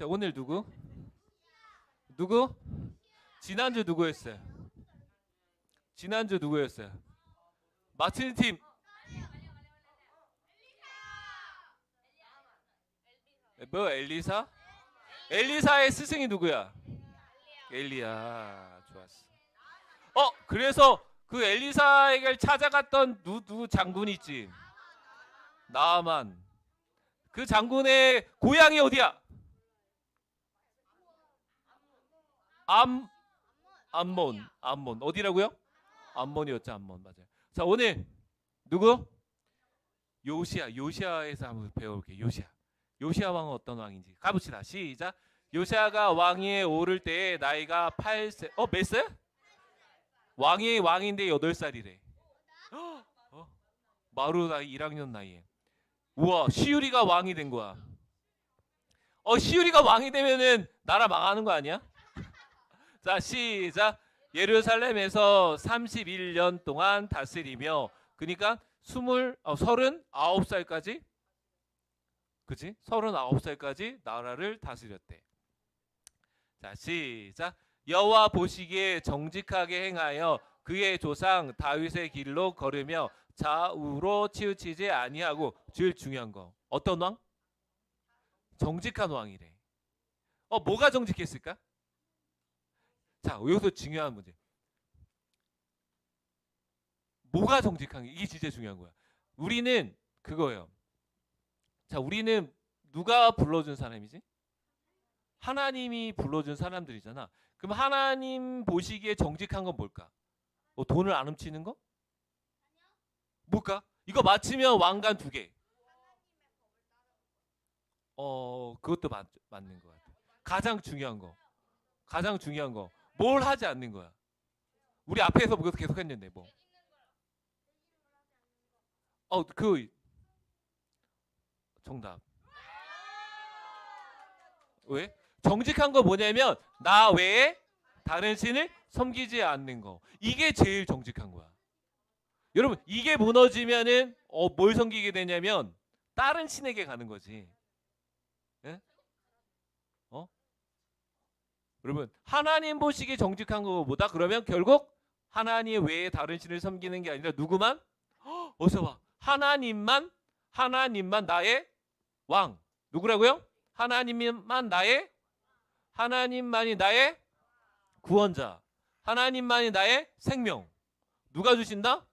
자 오늘 누구? 누구? 지난주 누구였어요? 지난주 누구였어요? 마치는 팀 뭐 엘리사? 엘리사의 스승이 누구야? 엘리야 좋았어. 어 그래서 그 엘리사에게 찾아갔던 누, 누 장군 있지? 나만. 그 장군의 고향이 어디야? 암 암몬 암몬 어디라고요? 암몬이었죠 암몬 맞아요. 자 오늘 누구? 요시아 요시아에서 한번 배워볼게요. 요시아 요시아 왕은 어떤 왕인지 가봅시다. 시작. 요시아가 왕위에 오를 때 나이가 8세 어 몇 살? 왕이 왕인데 8살이래. 어? 마루 나이 1학년 나이에. 우와 시우리가 왕이 된 거야. 어 시우리가 왕이 되면은 나라 망하는 거 아니야? 자 시작. 예루살렘에서 31년 동안 다스리며 그러니까 스물 어, 39살까지 그지? 39살까지 나라를 다스렸대. 자, 시작. 여호와 보시기에 정직하게 행하여 그의 조상 다윗의 길로 걸으며 좌우로 치우치지 아니하고 제일 중요한 거. 어떤 왕? 정직한 왕이래. 어, 뭐가 정직했을까? 자, 여기서 중요한 문제. 뭐가 정직한 게 이게 진짜 중요한 거야. 우리는 그거예요. 자, 우리는 누가 불러준 사람이지? 하나님이 불러준 사람들이잖아. 그럼 하나님 보시기에 정직한 건 뭘까? 뭐 돈을 안 훔치는 거? 뭘까? 이거 맞추면 왕관 두 개. 어, 그것도 맞, 맞는 것 같아. 가장 중요한 거. 가장 중요한 거. 뭘 하지 않는 거야. 우리 앞에서 그거 계속 했는데 뭐. 어, 그 정답. 왜? 정직한 거 뭐냐면 나 외에 다른 신을 섬기지 않는 거. 이게 제일 정직한 거야. 여러분, 이게 무너지면은 어, 뭘 섬기게 되냐면 다른 신에게 가는 거지. 예? 어? 여러분, 하나님 보시기에 정직한 거보다 그러면 결국 하나님 외에 다른 신을 섬기는 게 아니라 누구만? 헉, 어서 봐. 하나님만 하나님만 나의 왕. 누구라고요? 하나님만 나의 하나님만이 나의 구원자. 하나님만이 나의 생명. 누가 주신다?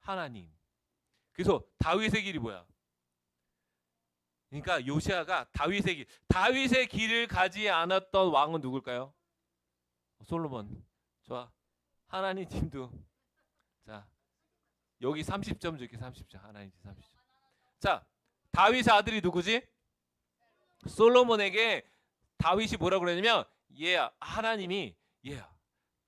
하나님. 그래서 다윗의 길이 뭐야? 그러니까 요시아가 다윗의 길, 다윗의 길을 가지 않았던 왕은 누굴까요? 솔로몬. 좋아. 하나님 팀도 자 여기 30점 줄게 30점 하나님 팀 30점. 자 다윗의 아들이 누구지? 솔로몬에게 다윗이 뭐라고 그러냐면 얘야 하나님이 얘야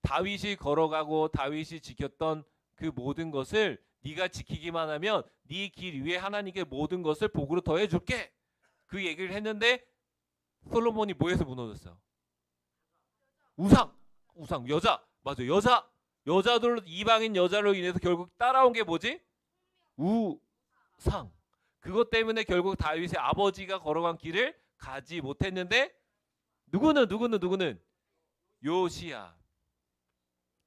다윗이 걸어가고 다윗이 지켰던 그 모든 것을 네가 지키기만 하면 네 길 위에 하나님께 모든 것을 복으로 더해 줄게. 그 얘기를 했는데 솔로몬이 뭐에서 무너졌어? 우상. 우상 여자. 맞아. 여자. 여자들 이방인 여자로 인해서 결국 따라온 게 뭐지? 우상. 그것 때문에 결국 다윗의 아버지가 걸어간 길을 가지 못했는데 누구는 누구는 누구는 요시야.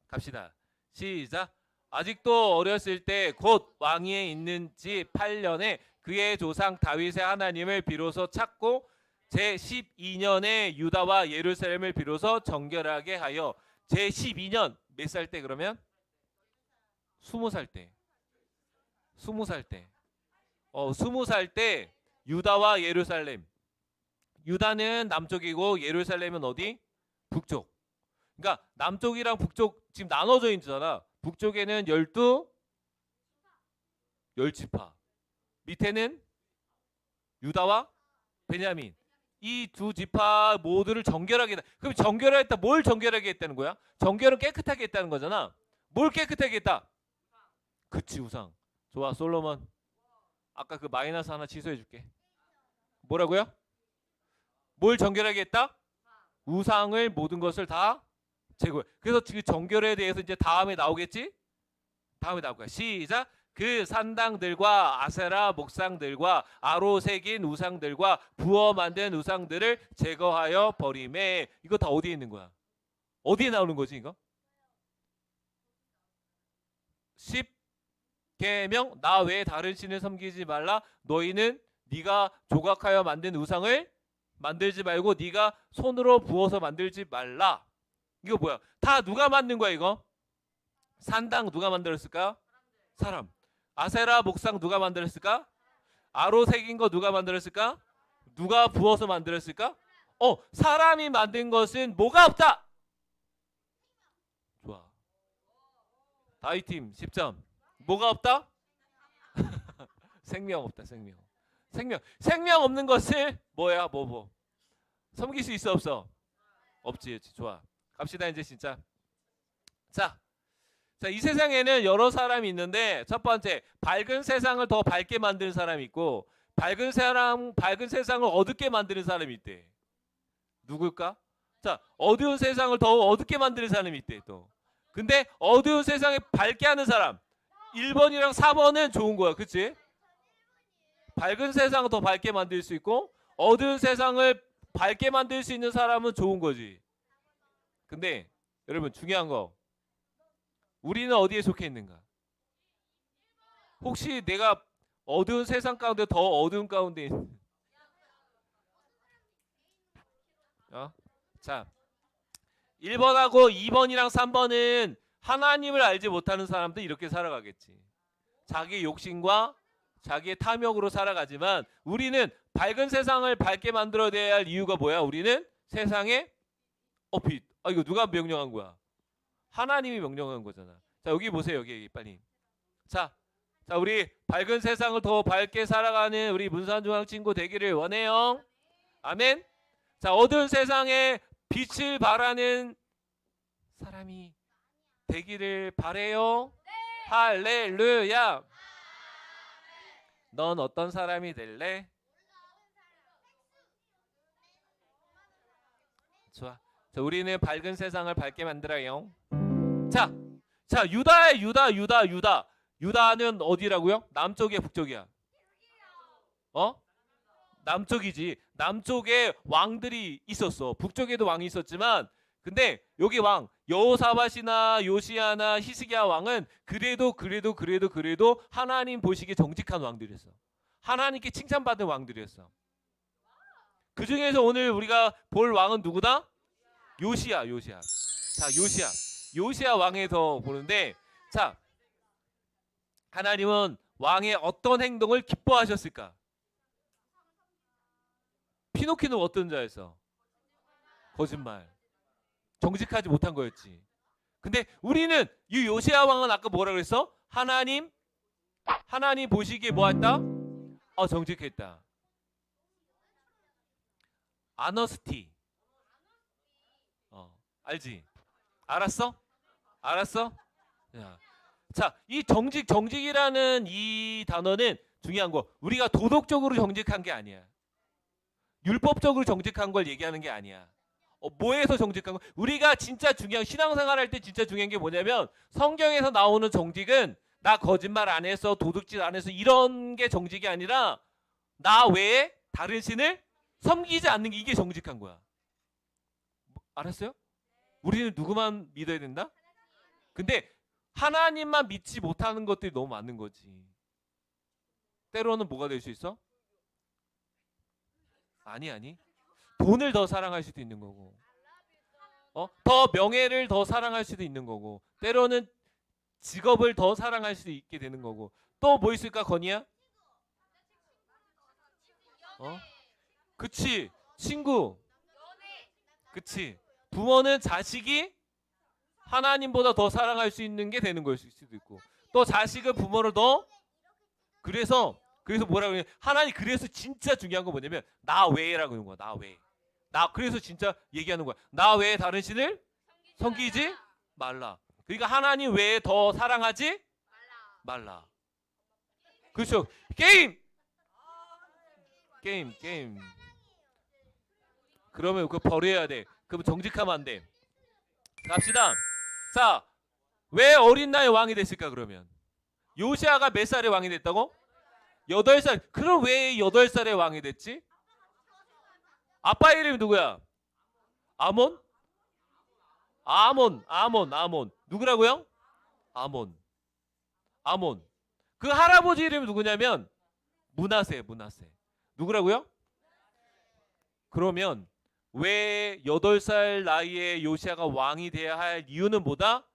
갑시다. 시작. 아직도 어렸을 때 곧 왕위에 있는 지 8년에 그의 조상 다윗의 하나님을 비로소 찾고 제 12년에 유다와 예루살렘을 비로소 정결하게 하여 제 12년 몇 살 때 그러면 20살 때 20살 때 어, 20살 때 유다와 예루살렘 유다는 남쪽이고 예루살렘은 어디? 북쪽. 그러니까 남쪽이랑 북쪽 지금 나눠져 있잖아. 북쪽에는 열두 열지파. 밑에는 유다와 베냐민. 이 두 지파 모두를 정결하게 했다. 그럼 정결하겠다. 뭘 정결하게 했다는 거야? 정결은 깨끗하게 했다는 거잖아. 뭘 깨끗하게 했다? 그치 우상. 좋아 솔로몬. 아까 그 마이너스 하나 취소해 줄게. 뭐라고요? 뭘 정결하게 했다? 우상을 모든 것을 다 제거해. 그래서 그 정결에 대해서 이제 다음에 나오겠지? 다음에 나올 거야. 시작. 그 산당들과 아세라 목상들과 아로 새긴 우상들과 부어 만든 우상들을 제거하여 버림에 이거 다 어디에 있는 거야? 어디에 나오는 거지 이거? 10계명 나 외에 다른 신을 섬기지 말라 너희는 네가 조각하여 만든 우상을 만들지 말고 네가 손으로 부어서 만들지 말라 이거 뭐야? 다 누가 만든 거야 이거? 산당 누가 만들었을까? 사람. 아세라 목상 누가 만들었을까? 아로 새긴 거 누가 만들었을까? 누가 부어서 만들었을까? 어, 사람이 만든 것은 뭐가 없다. 좋아. 다이팀 10점. 뭐가 없다? 생명 없다. 생명. 생명. 생명 없는 것을 뭐야? 뭐 뭐. 섬길 수 있어 없어? 없지. 좋아. 갑시다 이제 진짜. 자. 자, 이 세상에는 여러 사람이 있는데 첫 번째 밝은 세상을 더 밝게 만드는 사람이 있고 밝은 사람 밝은 세상을 어둡게 만드는 사람이 있대. 누굴까? 자, 어두운 세상을 더 어둡게 만드는 사람이 있대 또. 근데 어두운 세상에 밝게 하는 사람 1번이랑 4번은 좋은 거야. 그치 밝은 세상을 더 밝게 만들 수 있고 어두운 세상을 밝게 만들 수 있는 사람은 좋은 거지. 근데 여러분 중요한 거 우리는 어디에 속해 있는가? 혹시 내가 어두운 세상 가운데 더 어두운 가운데 있... 어? 자, 1번하고 2번이랑 3번은 하나님을 알지 못하는 사람도 이렇게 살아가겠지. 자기 욕심과 자기의 탐욕으로 살아가지만 우리는 밝은 세상을 밝게 만들어내야 할 이유가 뭐야? 우리는 세상에 어 빛. 아 이거 누가 명령한 거야? 하나님이 명령한 거잖아. 자 여기 보세요 여기, 여기 빨리. 자, 자 우리 밝은 세상을 더 밝게 살아가는 우리 문산중앙 친구 되기를 원해요. 아멘. 자 어두운 세상에 빛을 발하는 사람이 되기를 바래요. 할렐루야. 넌 어떤 사람이 될래? 좋아. 자, 우리는 밝은 세상을 밝게 만들어요. 자, 자 유다의 유다 유다 유다 유다는 어디라고요? 남쪽이야 북쪽이야? 어? 남쪽이지. 남쪽에 왕들이 있었어. 북쪽에도 왕이 있었지만 근데 여기 왕 여호사밧이나 요시아나 히스기야 왕은 그래도 그래도 그래도 그래도 하나님 보시기에 정직한 왕들이었어. 하나님께 칭찬받은 왕들이었어. 그 중에서 오늘 우리가 볼 왕은 누구다? 요시야, 요시야. 자, 요시야. 요시야 왕에서 보는데 자 하나님은 왕의 어떤 행동을 기뻐하셨을까? 피노키는 어떤 자였어? 거짓말. 정직하지 못한 거였지. 근데 우리는 이 요시야 왕은 아까 뭐라 그랬어? 하나님 하나님 보시기에 뭐 했다? 어 정직했다. 아너스티. 어 알지? 알았어? 알았어? 야. 자, 이 정직 정직이라는 이 단어는 중요한 거. 우리가 도덕적으로 정직한 게 아니야. 율법적으로 정직한 걸 얘기하는 게 아니야. 어, 뭐에서 정직한 거? 우리가 진짜 중요한 신앙생활 할 때 진짜 중요한 게 뭐냐면 성경에서 나오는 정직은 나 거짓말 안 해서 도둑질 안 해서 이런 게 정직이 아니라 나 외에 다른 신을 섬기지 않는 게 이게 정직한 거야. 뭐, 알았어요? 우리는 누구만 믿어야 된다? 근데 하나님만 믿지 못하는 것들이 너무 많은 거지. 때로는 뭐가 될 수 있어? 아니 아니. 돈을 더 사랑할 수도 있는 거고. 어? 더 명예를 더 사랑할 수도 있는 거고. 때로는 직업을 더 사랑할 수도 있게 되는 거고. 또 뭐 있을까 건이야? 어? 그치. 친구. 그치. 부모는 자식이 하나님보다 더 사랑할 수 있는 게 되는 걸 수도 있고 또 자식은 부모를 더 그래서 그래서 뭐라고 그러냐 하나님 그래서 진짜 중요한 건 뭐냐면 나 외에라고 하는 거야 나 외에 나 그래서 진짜 얘기하는 거야. 나 외에 다른 신을 섬기지 말라. 그러니까 하나님 외에 더 사랑하지 말라. 그렇죠? 게임! 게임 게임. 그러면 그거 버려야 돼 그럼 정직하면 안 돼. 갑시다. 자, 왜 어린 나이 왕이 됐을까 그러면? 요시아가 몇 살에 왕이 됐다고? 여덟 살. 그럼 왜 여덟 살에 왕이 됐지? 아빠 이름이 누구야? 아몬? 아몬, 아몬, 아몬. 누구라고요? 아몬. 아몬. 그 할아버지 이름이 누구냐면 문하세, 문하세. 누구라고요? 그러면 왜 여덟 살 나이에 요시아가 왕이 돼야 할 이유는 뭐다?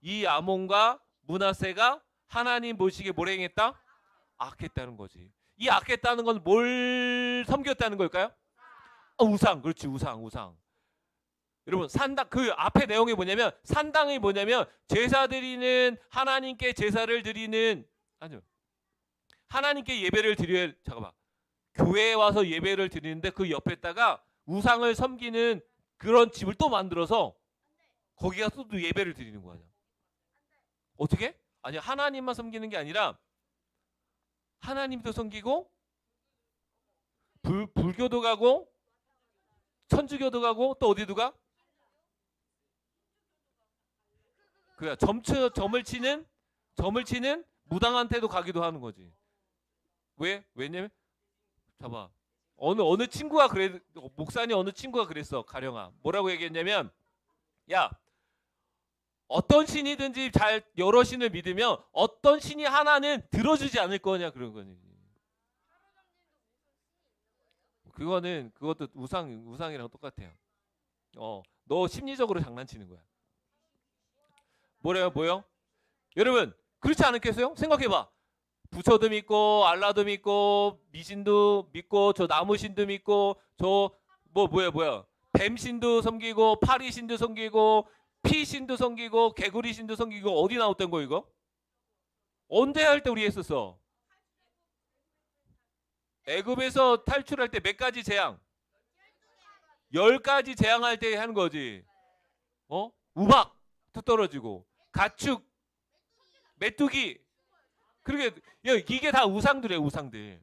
이 아몬과 문하세가 하나님 보시기에 뭘 행했다? 악했다는 거지. 이 악했다는 건 뭘 섬겼다는 걸까요? 아, 우상, 그렇지 우상, 우상. 여러분 산당 그 앞에 내용이 뭐냐면 산당이 뭐냐면 제사 드리는 하나님께 제사를 드리는 아니요 하나님께 예배를 드려야 잠깐만 교회에 와서 예배를 드리는데 그 옆에다가 우상을 섬기는 그런 집을 또 만들어서 거기 가서 또 예배를 드리는 거야. 어떻게? 아니 하나님만 섬기는 게 아니라 하나님도 섬기고 불, 불교도 가고 천주교도 가고 또 어디도 가? 그야 점쳐 점을 치는 점을 치는 무당한테도 가기도 하는 거지. 왜? 왜냐면 봐봐. 어느 어느 친구가 그래 목사님 어느 친구가 그랬어 가령아 뭐라고 얘기했냐면 야 어떤 신이든지 잘 여러 신을 믿으면 어떤 신이 하나는 들어주지 않을 거냐 그런 거니. 그거는 그것도 우상 우상이랑 똑같아요. 어, 너 심리적으로 장난치는 거야. 뭐래요, 뭐요? 여러분 그렇지 않겠어요? 생각해봐. 부처도 믿고 알라도 믿고 미신도 믿고 저 나무신도 믿고 저 뭐 뭐야 뭐야 뱀신도 섬기고 파리신도 섬기고 피신도 섬기고 개구리신도 섬기고 어디 나왔던 거 이거? 언제 할 때 우리 했었어? 애굽에서 탈출할 때 몇 가지 재앙? 열 가지 재앙할 때 하는 거지. 어? 우박 뚝 떨어지고 가축 메뚜기 그러게 야, 이게 다 우상들이야 우상들.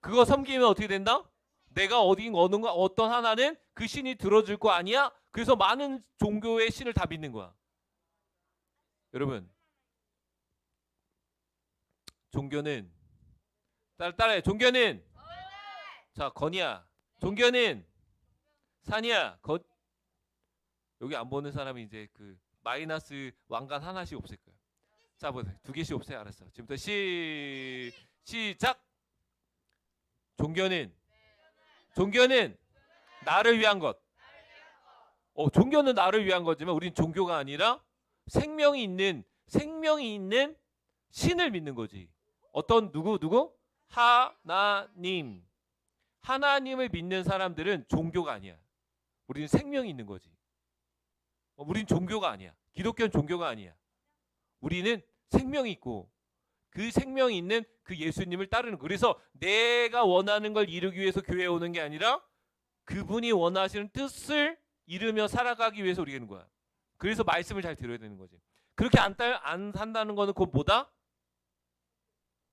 그거 섬기면 어떻게 된다? 내가 어디 어느 거 어떤 하나는 그 신이 들어줄 거 아니야? 그래서 많은 종교의 신을 다 믿는 거야. 여러분 종교는 따라 따라해. 종교는 자 건이야. 종교는 산이야. 거 여기 안 보는 사람이 이제 그 마이너스 왕관 하나씩 없앨 거야. 자 보세요. 두 개씩 없애 알았어. 지금부터 시 시작. 종교는 종교는 나를 위한 것. 어, 종교는 나를 위한 거지만 우린 종교가 아니라 생명이 있는 생명이 있는 신을 믿는 거지. 어떤 누구 누구? 하나님. 하나님을 믿는 사람들은 종교가 아니야. 우리는 생명이 있는 거지. 어, 우린 종교가 아니야. 기독교는 종교가 아니야. 우리는 생명이 있고 그 생명이 있는 그 예수님을 따르는 거. 그래서 내가 원하는 걸 이루기 위해서 교회에 오는 게 아니라 그분이 원하시는 뜻을 이루며 살아가기 위해서 우리가 있는 거야. 그래서 말씀을 잘 들어야 되는 거지. 그렇게 안, 딸, 안 산다는 거는 그건 뭐다?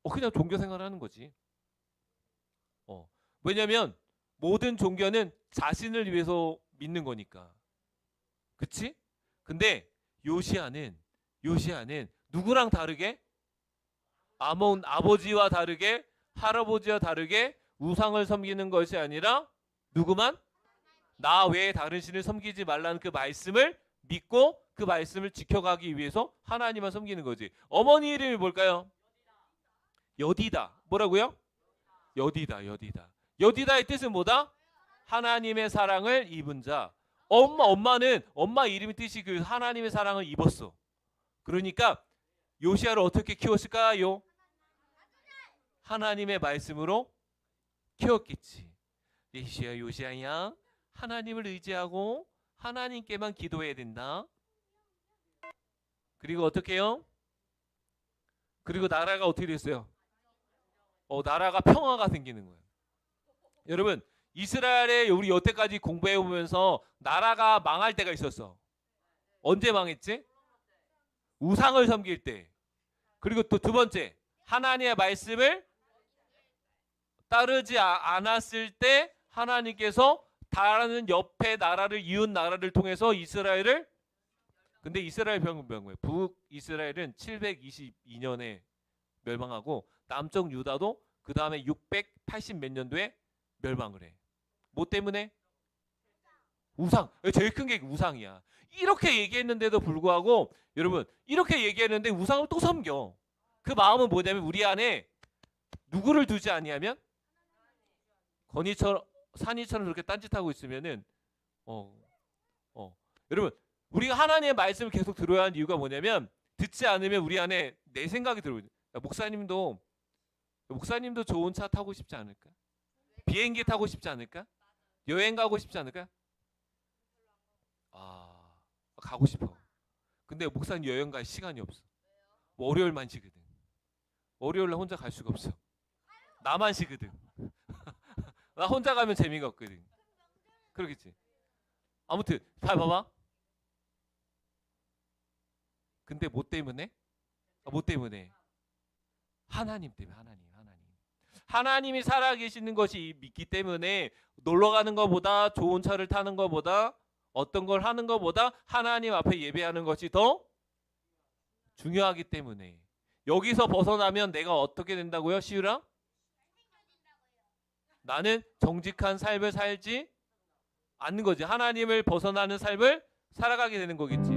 어, 그냥 종교 생활을 하는 거지. 어. 왜냐면 모든 종교는 자신을 위해서 믿는 거니까. 그치? 근데 요시아는 요시아는 누구랑 다르게 아몬 아버지와 다르게 할아버지와 다르게 우상을 섬기는 것이 아니라 누구만 나 외에 다른 신을 섬기지 말라는 그 말씀을 믿고 그 말씀을 지켜가기 위해서 하나님만 섬기는 거지. 어머니 이름이 뭘까요? 여디다. 뭐라고요? 여디다. 여디다. 여디다의 뜻은 뭐다? 하나님의 사랑을 입은 자. 엄마 엄마는 엄마 이름의 뜻이 그 하나님의 사랑을 입었어. 그러니까 요시아를 어떻게 키웠을까요? 하나님의 말씀으로 키웠겠지. 요시아 요시아야 하나님을 의지하고 하나님께만 기도해야 된다. 그리고 어떻게 해요? 그리고 나라가 어떻게 됐어요? 어, 나라가 평화가 생기는 거예요. 여러분, 이스라엘에 우리 여태까지 공부해 보면서 나라가 망할 때가 있었어. 언제 망했지? 우상을 섬길 때. 그리고 또 두 번째, 하나님의 말씀을 따르지 아- 않았을 때 하나님께서 다른 옆에 나라를 이웃 나라를 통해서 이스라엘을 근데 이스라엘 병병 북이스라엘은 722년에 멸망하고 남쪽 유다도 그 다음에 680 몇 년도에 멸망을 해. 뭐 때문에? 우상. 제일 큰 게 우상이야. 이렇게 얘기했는데도 불구하고 여러분 이렇게 얘기했는데 우상을 또 섬겨. 그 마음은 뭐냐면 우리 안에 누구를 두지 아니하면 건이처럼 산이처럼 그렇게 딴짓하고 있으면은 어, 어. 여러분 우리가 하나님의 말씀을 계속 들어야 하는 이유가 뭐냐면 듣지 않으면 우리 안에 내 생각이 들어요. 목사님도 목사님도 좋은 차 타고 싶지 않을까? 비행기 타고 싶지 않을까? 여행 가고 싶지 않을까? 아 가고 싶어. 근데 목사님 여행 갈 시간이 없어. 뭐 월요일만 쉬거든. 월요일날 혼자 갈 수가 없어. 나만 쉬거든. 나 혼자 가면 재미가 없거든. 그러겠지. 아무튼 잘 봐봐. 근데 뭐 때문에? 아, 뭐 때문에? 하나님 때문에 하나님 하나님. 하나님이 살아 계시는 것이 믿기 때문에 놀러 가는 것보다 좋은 차를 타는 것보다 어떤 걸 하는 것보다 하나님 앞에 예배하는 것이 더 중요하기 때문에 여기서 벗어나면 내가 어떻게 된다고요? 시우랑? 나는 정직한 삶을 살지 않는 거지. 하나님을 벗어나는 삶을 살아가게 되는 거겠지.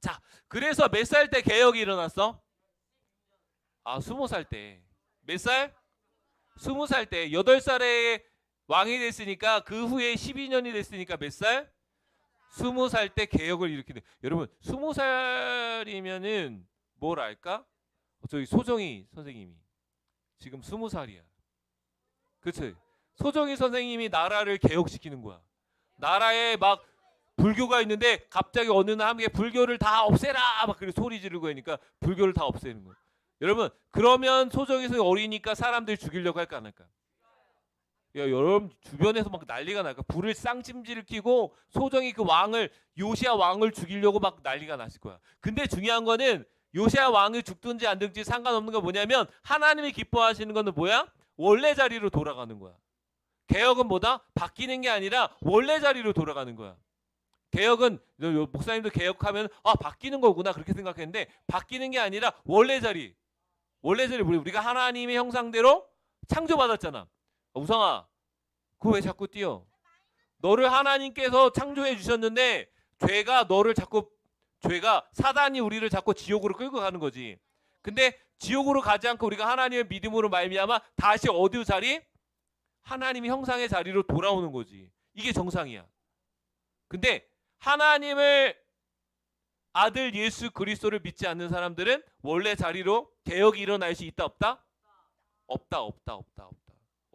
자, 그래서 몇 살 때 개혁이 일어났어? 아, 스무 살 때. 몇 살? 스무 살 때. 여덟 살에 왕이 됐으니까 그 후에 12년이 됐으니까 몇 살? 스무 살 때 개혁을 일으키는. 여러분, 스무 살이면은 뭘 알까? 저기 소정이 선생님이 지금 스무 살이야. 그치? 소정이 선생님이 나라를 개혁시키는 거야. 나라에 막 불교가 있는데 갑자기 어느 날 함께 불교를 다 없애라 막 그렇게 소리 지르고 하니까 불교를 다 없애는 거야. 여러분 그러면 소정이 선생님 어리니까 사람들 죽이려고 할까 안 할까? 야 여러분 주변에서 막 난리가 날까? 불을 쌍찜질을 키고 소정이 그 왕을 요시아 왕을 죽이려고 막 난리가 났을 거야. 근데 중요한 거는 요시아 왕이 죽든지 안 죽든지 상관없는 거 뭐냐면 하나님이 기뻐하시는 거는 뭐야? 원래 자리로 돌아가는 거야. 개혁은 뭐다? 바뀌는 게 아니라 원래 자리로 돌아가는 거야. 개혁은 요- 목사님도 개혁하면 아 바뀌는 거구나 그렇게 생각했는데 바뀌는 게 아니라 원래 자리. 원래 자리 우리- 우리가 하나님의 형상대로 창조받았잖아. 아, 우상아, 그거 왜 자꾸 뛰어? 너를 하나님께서 창조해 주셨는데 죄가 너를 자꾸 죄가 사단이 우리를 자꾸 지옥으로 끌고 가는 거지. 근데 지옥으로 가지 않고 우리가 하나님의 믿음으로 말미암아 다시 어디 자리? 하나님의 형상의 자리로 돌아오는 거지. 이게 정상이야. 근데 하나님을 아들 예수 그리스도를 믿지 않는 사람들은 원래 자리로 개혁이 일어날 수 있다 없다? 없다 없다 없다 없다.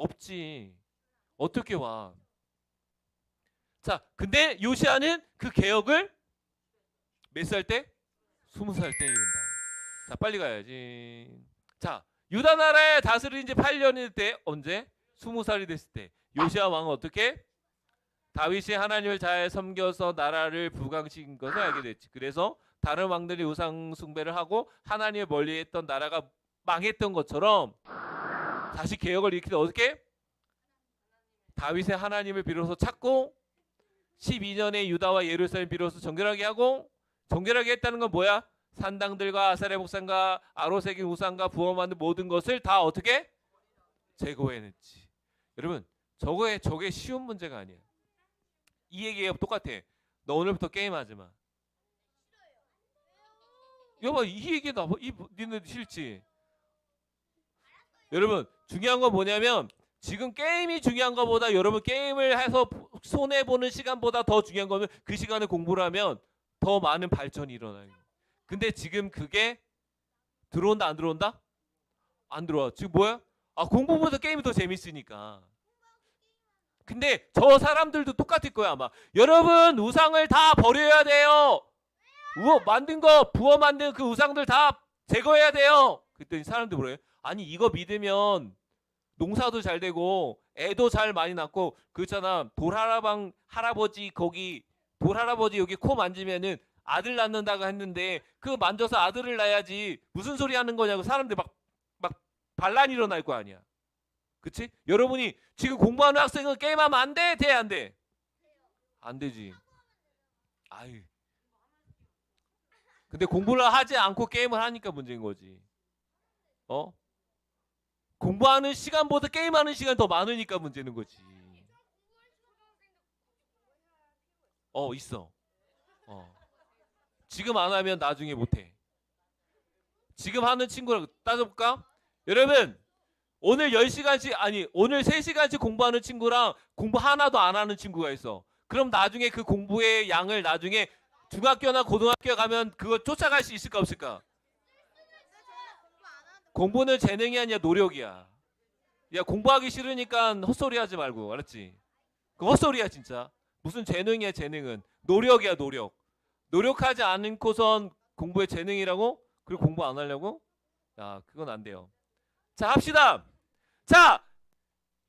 없지. 어떻게 와? 자, 근데 요시아는 그 개혁을 몇 살 때? 스무 살 때 이룬다. 자, 빨리 가야지. 자, 유다 나라에 다스린 지 8년일 때 언제? 스무 살이 됐을 때 요시아 왕은 어떻게? 다윗이 하나님을 잘 섬겨서 나라를 부강시킨 것을 알게 됐지. 그래서 다른 왕들이 우상 숭배를 하고 하나님을 멀리했던 나라가 망했던 것처럼 다시 개혁을 일으키다 어떻게? 다윗의 하나님을 비로소 찾고 12년에 유다와 예루살렘 비로소 정결하게 하고 정결하게 했다는 건 뭐야? 산당들과 아사레 목산과 아로세긴 우상과 부어 만든 모든 것을 다 어떻게 제거해냈지. 여러분, 저거에 저게 쉬운 문제가 아니야. 이 얘기가 똑같아. 너 오늘부터 게임하지 마. 여봐 이 얘기 나, 이 니네 싫지? 여러분 중요한 건 뭐냐면 지금 게임이 중요한 것보다 여러분 게임을 해서 손해 보는 시간보다 더 중요한 거는 그 시간에 공부를 하면 더 많은 발전이 일어나요. 근데 지금 그게 들어온다 안 들어온다? 안 들어와. 지금 뭐야? 아 공부보다 게임이 더 재밌으니까. 근데 저 사람들도 똑같을 거야 아마. 여러분 우상을 다 버려야 돼요. 우어 만든 거 부어 만든 그 우상들 다 제거해야 돼요. 그랬더니 사람들 뭐래? 아니 이거 믿으면 농사도 잘 되고 애도 잘 많이 낳고 그렇잖아 돌할아방 할아버지 거기 돌할아버지 여기 코 만지면은 아들 낳는다고 했는데 그 만져서 아들을 낳아야지 무슨 소리 하는 거냐고 사람들 막 막 반란이 일어날 거 아니야. 그치? 여러분이 지금 공부하는 학생은 게임하면 안 돼? 돼? 안 돼? 안 되지. 아유. 근데 공부를 하지 않고 게임을 하니까 문제인 거지. 어? 공부하는 시간보다 게임하는 시간 더 많으니까 문제는 거지. 어 있어. 어. 지금 안 하면 나중에 못 해. 지금 하는 친구랑 따져볼까? 여러분 오늘 10시간씩 아니 오늘 3시간씩 공부하는 친구랑 공부 하나도 안 하는 친구가 있어. 그럼 나중에 그 공부의 양을 나중에 중학교나 고등학교 가면 그거 쫓아갈 수 있을까 없을까? 공부는 재능이 아니야 노력이야. 야 공부하기 싫으니까 헛소리 하지 말고 알았지? 그 헛소리야 진짜. 무슨 재능이야 재능은 노력이야 노력. 노력하지 않고선 공부에 재능이라고? 그리고 공부 안 하려고? 야 그건 안 돼요. 자 합시다. 자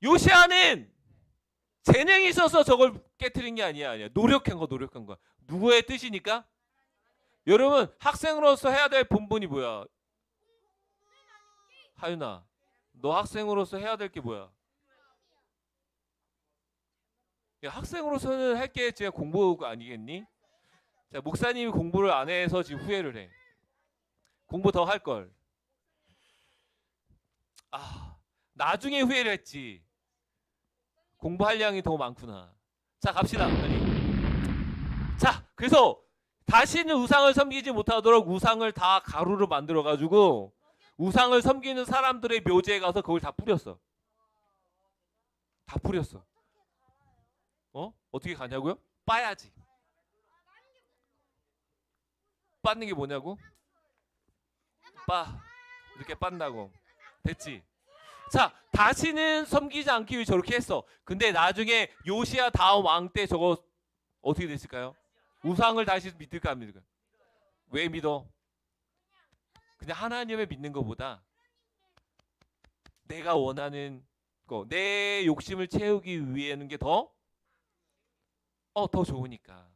요시아는 재능이 있어서 저걸 깨뜨린 게 아니야 아니야 노력한 거 노력한 거 누구의 뜻이니까? 여러분 학생으로서 해야 될 본분이 뭐야? 하윤아 너 학생으로서 해야 될 게 뭐야? 야, 학생으로서는 할 게 제가 공부가 아니겠니? 자 목사님이 공부를 안 해서 지금 후회를 해. 공부 더 할 걸. 아 나중에 후회를 했지. 공부할 양이 더 많구나. 자 갑시다 빨리. 자 그래서 다시는 우상을 섬기지 못하도록 우상을 다 가루로 만들어 가지고 우상을 섬기는 사람들의 묘지에 가서 그걸 다 뿌렸어. 다 뿌렸어. 어? 어떻게 가냐고요? 빠야지. 빠는 게 뭐냐고? 빠. 이렇게 빤다고. 됐지? 자, 다시는 섬기지 않기 위해 저렇게 했어. 근데 나중에 요시아 다음 왕 때 저거 어떻게 됐을까요? 우상을 다시 믿을까 안 믿을까? 왜 믿어? 그냥 하나님을 믿는 것보다 내가 원하는 거, 내 욕심을 채우기 위해는 게 더, 어, 더 좋으니까.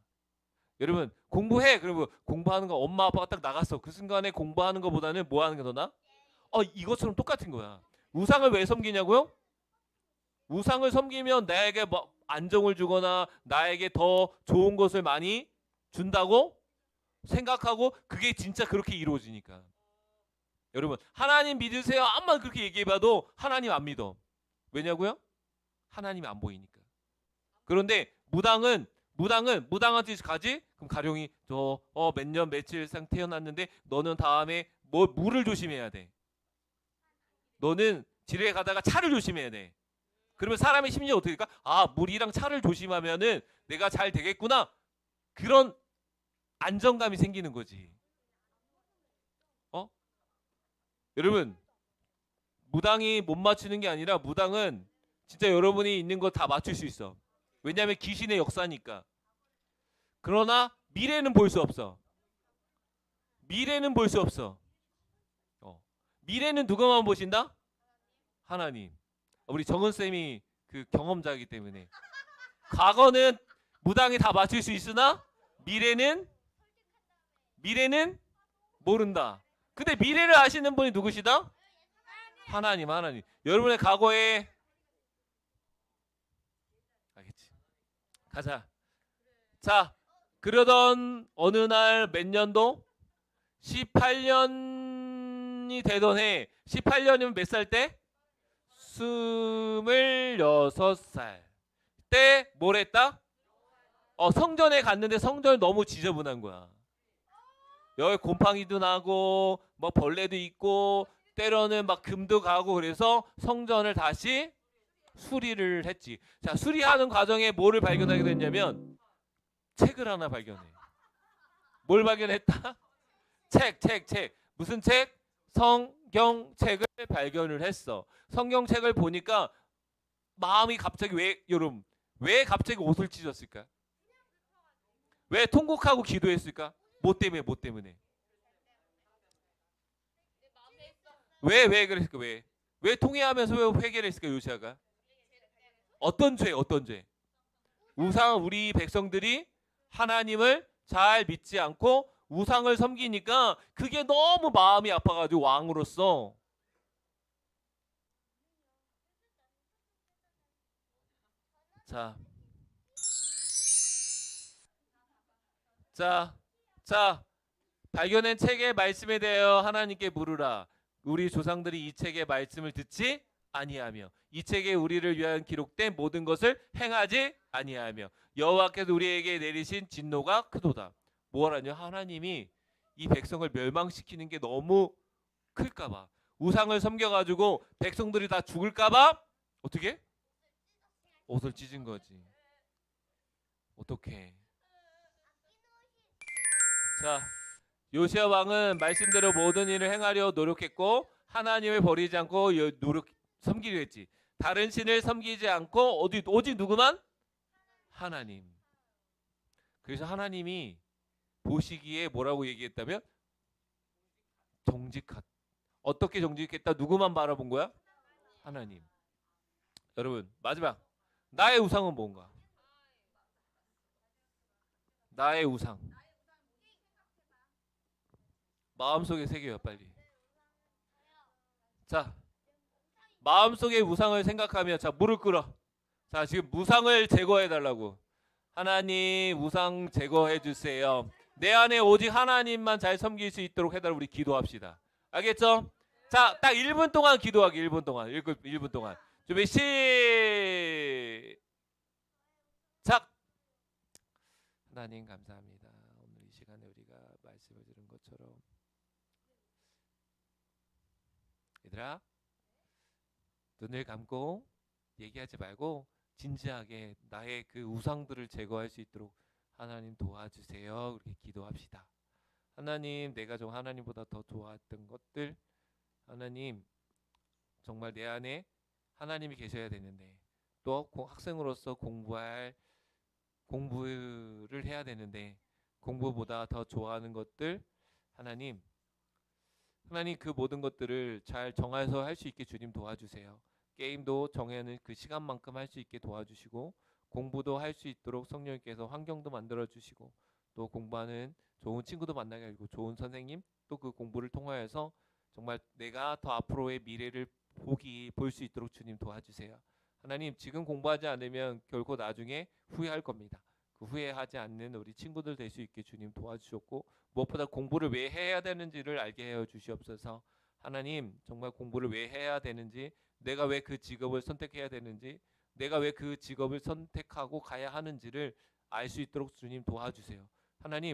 여러분 공부해. 그러면 공부하는 거 엄마 아빠가 딱 나갔어. 그 순간에 공부하는 것보다는 뭐 하는 게 더 나? 어, 이것처럼 똑같은 거야. 우상을 왜 섬기냐고요? 우상을 섬기면 나에게 뭐 안정을 주거나 나에게 더 좋은 것을 많이 준다고 생각하고 그게 진짜 그렇게 이루어지니까. 여러분 하나님 믿으세요. 암만 그렇게 얘기해봐도 하나님 안 믿어. 왜냐고요? 하나님이 안 보이니까. 그런데 무당은 무당은 무당한테 가지? 그럼 가령이 저어몇 년 며칠 상 태어났는데 너는 다음에 뭐 물을 조심해야 돼. 너는 지뢰 가다가 차를 조심해야 돼. 그러면 사람의 심리 어떻게 될까? 아 물이랑 차를 조심하면은 내가 잘 되겠구나. 그런 안정감이 생기는 거지. 어? 여러분 무당이 못 맞추는 게 아니라 무당은 진짜 여러분이 있는 거 다 맞출 수 있어. 왜냐하면 귀신의 역사니까. 그러나 미래는 볼 수 없어. 미래는 볼 수 없어. 어. 미래는 누가만 보신다? 하나님. 우리 정은 쌤이 그 경험자이기 때문에 과거는 무당이 다 맞출 수 있으나 미래는 미래는 모른다. 근데 미래를 아시는 분이 누구시다? 하나님, 하나님. 여러분의 과거에 알겠지? 가자. 자, 그러던 어느 날 몇 년도 18년이 되던 해 18년이면 몇 살 때? 26살 때 뭘 했다? 어 성전에 갔는데 성전이 너무 지저분한 거야. 여기 곰팡이도 나고 뭐 벌레도 있고 때로는 막 금도 가고 그래서 성전을 다시 수리를 했지. 자 수리하는 과정에 뭐를 발견하게 됐냐면 책을 하나 발견해. 뭘 발견했다? 책, 책, 책. 무슨 책? 성경책을 발견을 했어. 성경책을 보니까 마음이 갑자기 왜 여러분 왜 갑자기 옷을 찢었을까? 왜 통곡하고 기도했을까? 뭐 때문에 뭐 때문에? 왜 왜 그랬을까? 왜? 왜 통회하면서 왜 회개를 했을까 요시아가? 어떤 죄? 어떤 죄? 우상 우리 백성들이 하나님을 잘 믿지 않고 우상을 섬기니까 그게 너무 마음이 아파가지고 왕으로서 자, 자, 자, 발견한 책의 말씀에 대하여 하나님께 물으라. 우리 조상들이 이 책의 말씀을 듣지 아니하며 이 책에 우리를 위한 기록된 모든 것을 행하지 아니하며 여호와께서 우리에게 내리신 진노가 크도다. 뭐라뇨? 하나님이 이 백성을 멸망시키는 게 너무 클까봐 우상을 섬겨가지고 백성들이 다 죽을까봐 어떻게? 옷을 찢은 거지. 어떻게? 자, 요시아 왕은 말씀대로 모든 일을 행하려 노력했고 하나님을 버리지 않고 여- 노력 섬기려 했지. 다른 신을 섬기지 않고 어디 오직 누구만 하나님. 그래서 하나님이 보시기에 뭐라고 얘기했다면 정직한 어떻게 정직했다 누구만 바라본 거야? 하나님. 여러분 마지막 나의 우상은 뭔가? 나의 우상. 마음속에 새겨요 빨리. 자 마음속에 우상을 생각하며 자 물을 끓어. 자 지금 무상을 제거해 달라고. 하나님 우상 제거해 주세요. 내 안에 오직 하나님만 잘 섬길 수 있도록 해달라 우리 기도합시다. 알겠죠? 자, 딱 1분 동안 기도하기 1분 동안. 1, 1분 동안. 준비 시작. 하나님 감사합니다. 오늘 이 시간에 우리가 말씀을 들은 것처럼 얘들아 눈을 감고 얘기하지 말고 진지하게 나의 그 우상들을 제거할 수 있도록 하나님 도와주세요. 그렇게 기도합시다. 하나님, 내가 좀 하나님보다 더 좋아했던 것들, 하나님 정말 내 안에 하나님이 계셔야 되는데 또 고- 학생으로서 공부할 공부를 해야 되는데 공부보다 더 좋아하는 것들, 하나님, 하나님 그 모든 것들을 잘 정해서 할 수 있게 주님 도와주세요. 게임도 정해는 그 시간만큼 할 수 있게 도와주시고 공부도 할 수 있도록 성령님께서 환경도 만들어 주시고 또 공부하는 좋은 친구도 만나게 하고 좋은 선생님 또 그 공부를 통하여서 정말 내가 더 앞으로의 미래를 보기 볼 수 있도록 주님 도와주세요. 하나님 지금 공부하지 않으면 결코 나중에 후회할 겁니다. 그 후회하지 않는 우리 친구들 될 수 있게 주님 도와주셨고 무엇보다 공부를 왜 해야 되는지를 알게 해 주시옵소서. 하나님 정말 공부를 왜 해야 되는지 내가 왜 그 직업을 선택해야 되는지 내가 왜 그 직업을 선택하고 가야 하는지를 알 수 있도록 주님 도와주세요. 하나님